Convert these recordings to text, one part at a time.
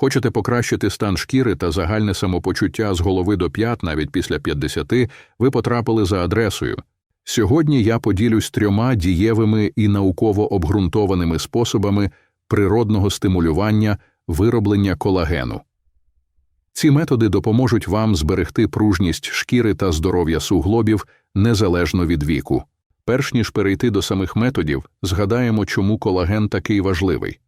Хочете покращити стан шкіри та загальне самопочуття з голови до п'ят навіть після 50, ви потрапили за адресою. Сьогодні я поділюсь трьома дієвими і науково обґрунтованими способами природного стимулювання вироблення колагену. Ці методи допоможуть вам зберегти пружність шкіри та здоров'я суглобів незалежно від віку. Перш ніж перейти до самих методів, згадаємо, чому колаген такий важливий.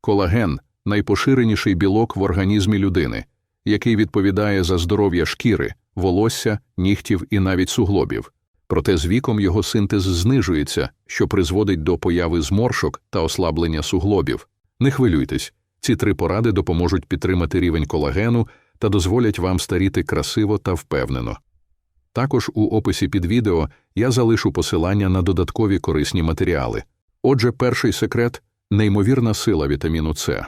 Колаген найпоширеніший білок в організмі людини, який відповідає за здоров'я шкіри, волосся, нігтів і навіть суглобів. Проте з віком його синтез знижується, що призводить до появи зморшок та ослаблення суглобів. Не хвилюйтесь, ці три поради допоможуть підтримати рівень колагену та дозволять вам старіти красиво та впевнено. Також у описі під відео я залишу посилання на додаткові корисні матеріали. Отже, перший секрет неймовірна сила вітаміну С.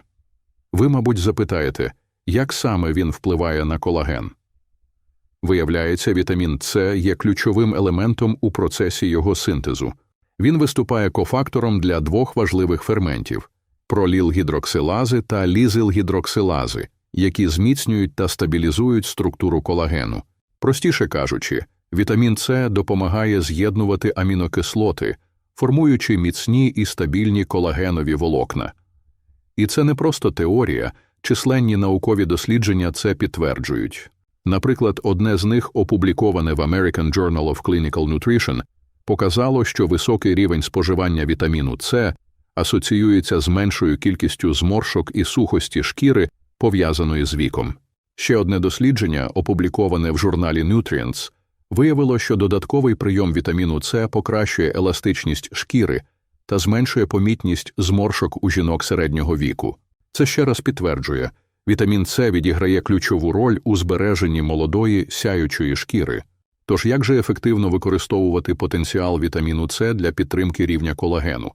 Ви, мабуть, запитаєте, як саме він впливає на колаген. Виявляється, вітамін С є ключовим елементом у процесі його синтезу. Він виступає кофактором для двох важливих ферментів пролілгідроксилази та лізилгідроксилази, які зміцнюють та стабілізують структуру колагену. Простіше кажучи, вітамін С допомагає з'єднувати амінокислоти, формуючи міцні і стабільні колагенові волокна. І це не просто теорія, численні наукові дослідження це підтверджують. Наприклад, одне з них, опубліковане в American Journal of Clinical Nutrition, показало, що високий рівень споживання вітаміну С асоціюється з меншою кількістю зморшок і сухості шкіри, пов'язаної з віком. Ще одне дослідження, опубліковане в журналі Nutrients, виявило, що додатковий прийом вітаміну С покращує еластичність шкіри та зменшує помітність зморшок у жінок середнього віку. Це ще раз підтверджує, вітамін С відіграє ключову роль у збереженні молодої сяючої шкіри. Тож як же ефективно використовувати потенціал вітаміну С для підтримки рівня колагену?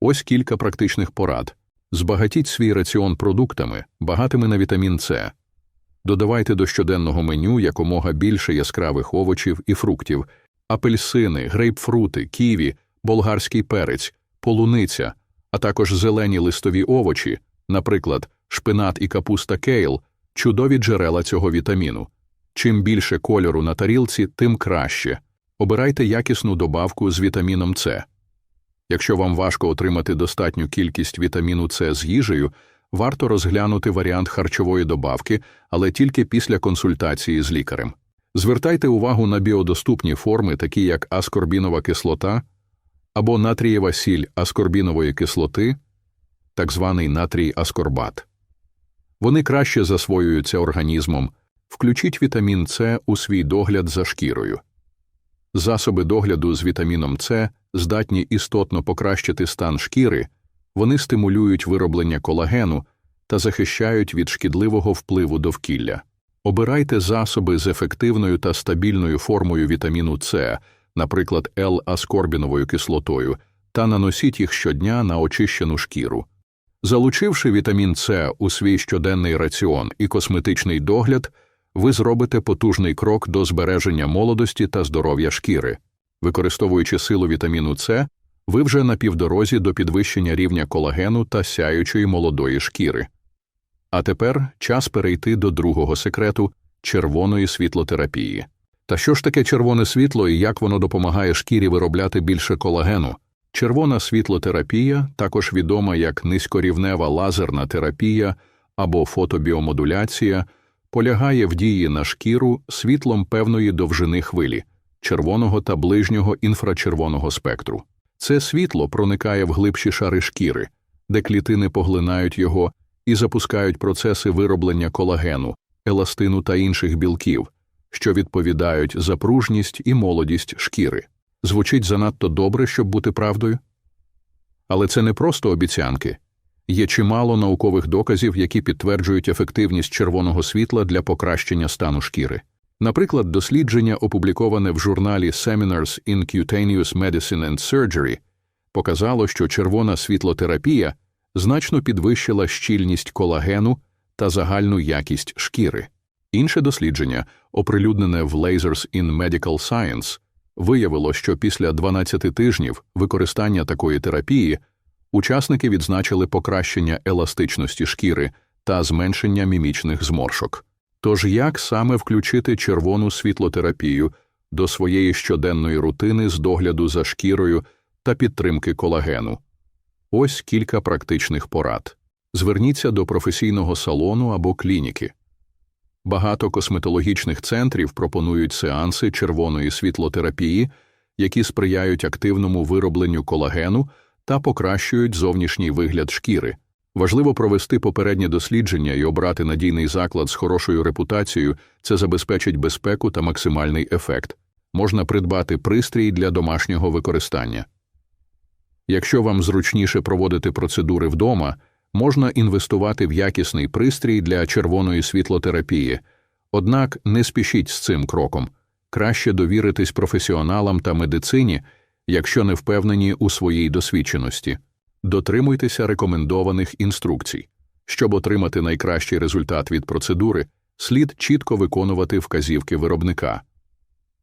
Ось кілька практичних порад. Збагатіть свій раціон продуктами, багатими на вітамін С. Додавайте до щоденного меню якомога більше яскравих овочів і фруктів, апельсини, грейпфрути, ківі, болгарський перець, полуниця, а також зелені листові овочі, наприклад, шпинат і капуста кейл, чудові джерела цього вітаміну. Чим більше кольору на тарілці, тим краще. Обирайте якісну добавку з вітаміном С. Якщо вам важко отримати достатню кількість вітаміну С з їжею, варто розглянути варіант харчової добавки, але тільки після консультації з лікарем. Звертайте увагу на біодоступні форми, такі як аскорбінова кислота або натрієва сіль аскорбінової кислоти, так званий натрій аскорбат. Вони краще засвоюються організмом, включіть вітамін С у свій догляд за шкірою. Засоби догляду з вітаміном С здатні істотно покращити стан шкіри, вони стимулюють вироблення колагену та захищають від шкідливого впливу довкілля. Обирайте засоби з ефективною та стабільною формою вітаміну С, наприклад, L-аскорбіновою кислотою, та наносіть їх щодня на очищену шкіру. Залучивши вітамін С у свій щоденний раціон і косметичний догляд, ви зробите потужний крок до збереження молодості та здоров'я шкіри. Використовуючи силу вітаміну С, ви вже на півдорозі до підвищення рівня колагену та сяючої молодої шкіри. А тепер час перейти до другого секрету червоної світлотерапії. Та що ж таке червоне світло і як воно допомагає шкірі виробляти більше колагену? Червона світлотерапія, також відома як низькорівнева лазерна терапія або фотобіомодуляція, полягає в дії на шкіру світлом певної довжини хвилі червоного та ближнього інфрачервоного спектру. Це світло проникає в глибші шари шкіри, де клітини поглинають його і запускають процеси вироблення колагену, еластину та інших білків, що відповідають за пружність і молодість шкіри. Звучить занадто добре, щоб бути правдою? Але це не просто обіцянки. Є чимало наукових доказів, які підтверджують ефективність червоного світла для покращення стану шкіри. Наприклад, дослідження, опубліковане в журналі Seminars in Cutaneous Medicine and Surgery, показало, що червона світлотерапія значно підвищила щільність колагену та загальну якість шкіри. Інше дослідження, оприлюднене в Lasers in Medical Science, виявило, що після 12 тижнів використання такої терапії учасники відзначили покращення еластичності шкіри та зменшення мімічних зморшок. Тож як саме включити червону світлотерапію до своєї щоденної рутини з догляду за шкірою та підтримки колагену? Ось кілька практичних порад. Зверніться до професійного салону або клініки. Багато косметологічних центрів пропонують сеанси червоної світлотерапії, які сприяють активному виробленню колагену та покращують зовнішній вигляд шкіри. Важливо провести попереднє дослідження і обрати надійний заклад з хорошою репутацією, це забезпечить безпеку та максимальний ефект. Можна придбати пристрій для домашнього використання. Якщо вам зручніше проводити процедури вдома, можна інвестувати в якісний пристрій для червоної світлотерапії, однак не спішіть з цим кроком. Краще довіритись професіоналам та медицині, якщо не впевнені у своїй досвідченості. Дотримуйтеся рекомендованих інструкцій. Щоб отримати найкращий результат від процедури, слід чітко виконувати вказівки виробника.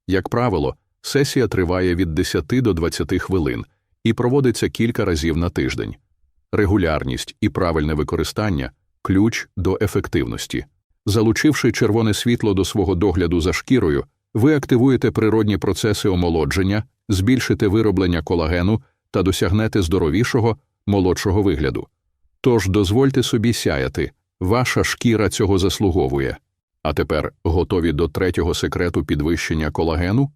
Як правило, сесія триває від 10 до 20 хвилин і проводиться кілька разів на тиждень. Регулярність і правильне використання ключ до ефективності. Залучивши червоне світло до свого догляду за шкірою, ви активуєте природні процеси омолодження, збільшите вироблення колагену та досягнете здоровішого, молодшого вигляду. Тож дозвольте собі сяяти, ваша шкіра цього заслуговує. А тепер готові до третього секрету підвищення колагену?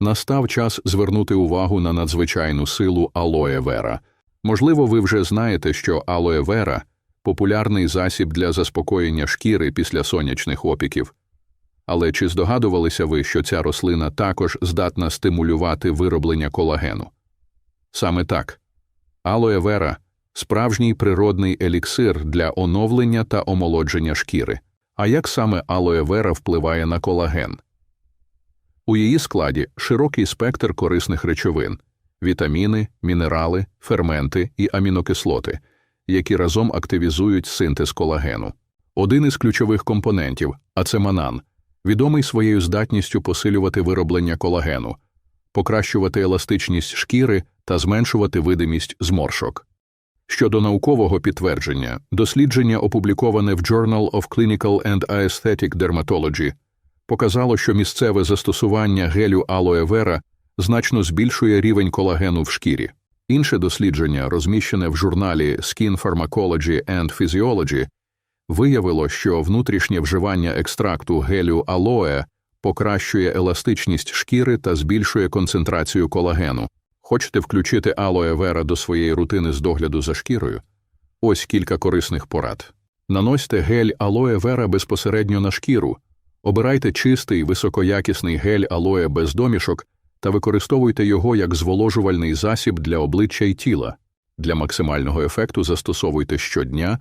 Настав час звернути увагу на надзвичайну силу алоє вера. Можливо, ви вже знаєте, що алоє вера популярний засіб для заспокоєння шкіри після сонячних опіків. Але чи здогадувалися ви, що ця рослина також здатна стимулювати вироблення колагену? Саме так. Алоє вера справжній природний еліксир для оновлення та омолодження шкіри. А як саме алоє вера впливає на колаген? У її складі широкий спектр корисних речовин вітаміни, мінерали, ферменти і амінокислоти, які разом активізують синтез колагену. Один із ключових компонентів ацеманан, відомий своєю здатністю посилювати вироблення колагену, покращувати еластичність шкіри та зменшувати видимість зморшок. Щодо наукового підтвердження, дослідження, опубліковане в Journal of Clinical and Aesthetic Dermatology, показало, що місцеве застосування гелю алоe вера значно збільшує рівень колагену в шкірі. Інше дослідження, розміщене в журналі Skin Pharmacology and Physiology, виявило, що внутрішнє вживання екстракту гелю алоe покращує еластичність шкіри та збільшує концентрацію колагену. Хочете включити алоe вера до своєї рутини з догляду за шкірою? Ось кілька корисних порад. Наносьте гель алоe вера безпосередньо на шкіру, обирайте чистий високоякісний гель алоe без домішок та використовуйте його як зволожувальний засіб для обличчя й тіла. Для максимального ефекту застосовуйте щодня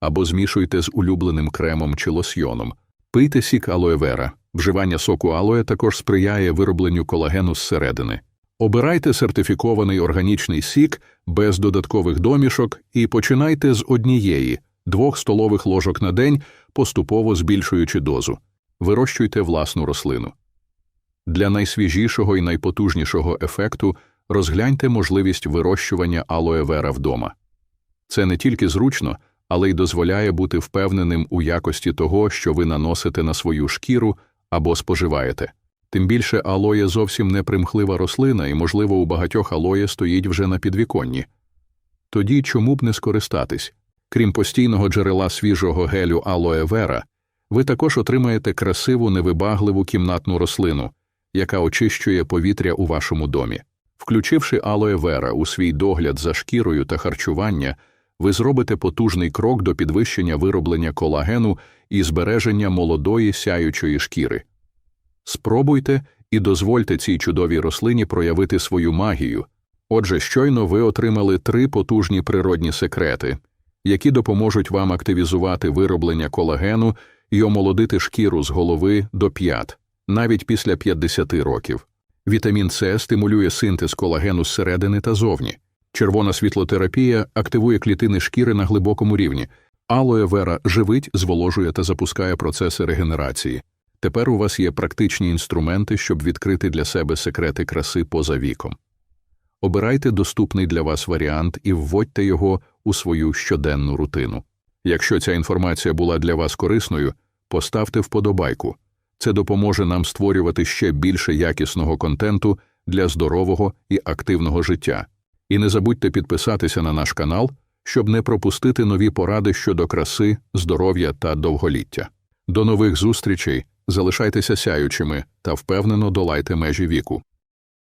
або змішуйте з улюбленим кремом чи лосьйоном. Пийте сік алоe вера. Вживання соку алоe також сприяє виробленню колагену зсередини. Обирайте сертифікований органічний сік без додаткових домішок і починайте з однієї двох столових ложок на день, поступово збільшуючи дозу. Вирощуйте власну рослину. Для найсвіжішого і найпотужнішого ефекту розгляньте можливість вирощування алоe вера вдома. Це не тільки зручно, але й дозволяє бути впевненим у якості того, що ви наносите на свою шкіру або споживаєте. Тим більше алоє зовсім не примхлива рослина, і, можливо, у багатьох алоє стоїть вже на підвіконні. Тоді чому б не скористатись? Крім постійного джерела свіжого гелю алоe вера, ви також отримаєте красиву невибагливу кімнатну рослину, яка очищує повітря у вашому домі. Включивши алоe вера у свій догляд за шкірою та харчування, ви зробите потужний крок до підвищення вироблення колагену і збереження молодої сяючої шкіри. Спробуйте і дозвольте цій чудовій рослині проявити свою магію. Отже, щойно ви отримали три потужні природні секрети, які допоможуть вам активізувати вироблення колагену і омолодити шкіру з голови до п'ят, навіть після 50 років. Вітамін С стимулює синтез колагену зсередини та зовні. Червона світлотерапія активує клітини шкіри на глибокому рівні. Алоє вера живить, зволожує та запускає процеси регенерації. Тепер у вас є практичні інструменти, щоб відкрити для себе секрети краси поза віком. Обирайте доступний для вас варіант і вводьте його у свою щоденну рутину. Якщо ця інформація була для вас корисною, поставте вподобайку. Це допоможе нам створювати ще більше якісного контенту для здорового і активного життя. І не забудьте підписатися на наш канал, щоб не пропустити нові поради щодо краси, здоров'я та довголіття. До нових зустрічей, залишайтеся сяючими та впевнено долайте межі віку.